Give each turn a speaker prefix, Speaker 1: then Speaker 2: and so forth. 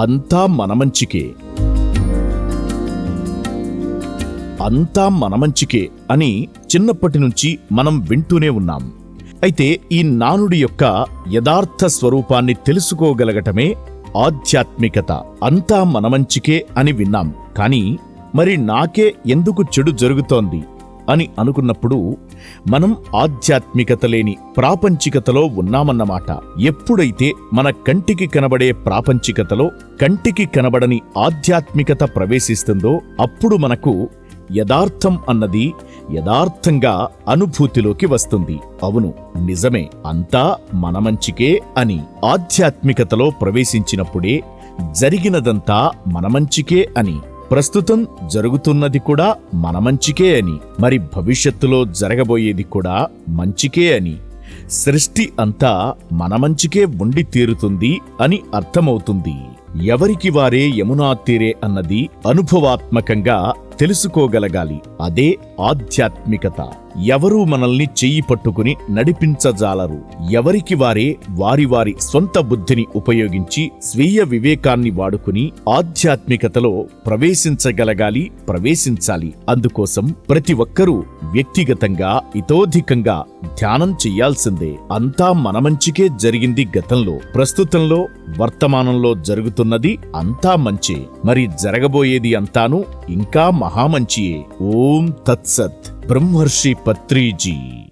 Speaker 1: అంతా మన మంచికే. అంతా మన మంచికే అని చిన్నప్పటి నుంచి మనం వింటూనే ఉన్నాం. అయితే ఈ నానుడి యొక్క యథార్థ స్వరూపాన్ని తెలుసుకోగలగటమే ఆధ్యాత్మికత. అంతా మన మంచికే అని విన్నాం. కానీ మరి నాకే ఎందుకు చెడు జరుగుతోంది? అని అనుకున్నప్పుడు మనం ఆధ్యాత్మికత లేని ప్రాపంచికతలో ఉన్నామన్నమాట. ఎప్పుడైతే మన కంటికి కనబడే ప్రాపంచికతలో కంటికి కనబడని ఆధ్యాత్మికత ప్రవేశిస్తుందో అప్పుడు మనకు యథార్థం అన్నది యథార్థంగా అనుభూతిలోకి వస్తుంది. అవును నిజమే. అంతా మన మంచికే అని ఆధ్యాత్మికతలో ప్రవేశించినప్పుడే జరిగినదంతా మన మంచికే అని. ప్రస్తుతం జరుగుతున్నది కూడా మన మంచికే అని మరి భవిష్యత్తులో జరగబోయేది కూడా మంచికే అని. సృష్టి అంతా మన మంచికే ఉండి తీరుతుంది అని అర్థమవుతుంది. ఎవరికి వారే యమునా తీరే అన్నది అనుభవాత్మకంగా తెలుసుకోగలగాలి. అదే ఆధ్యాత్మికత. ఎవరూ మనల్ని చెయ్యి పట్టుకుని నడిపించజాలరు. ఎవరికి వారే వారి వారి స్వంత బుద్ధిని ఉపయోగించి స్వీయ వివేకాన్ని వాడుకుని ఆధ్యాత్మికతలో ప్రవేశించగలగాలి ప్రవేశించాలి. అందుకోసం ప్రతి ఒక్కరూ వ్యక్తిగతంగా ఇతోధికంగా ధ్యానం చెయ్యాల్సిందే. అంతా మన మంచికే జరిగింది గతంలో. ప్రస్తుతంలో వర్తమానంలో జరుగుతున్నది అంతా మంచే. మరి జరగబోయేది అంతాను ఇంకా మహామంచియే ఓం తత్సత్. બ્રહ્મર્ષિ પત્રીજી.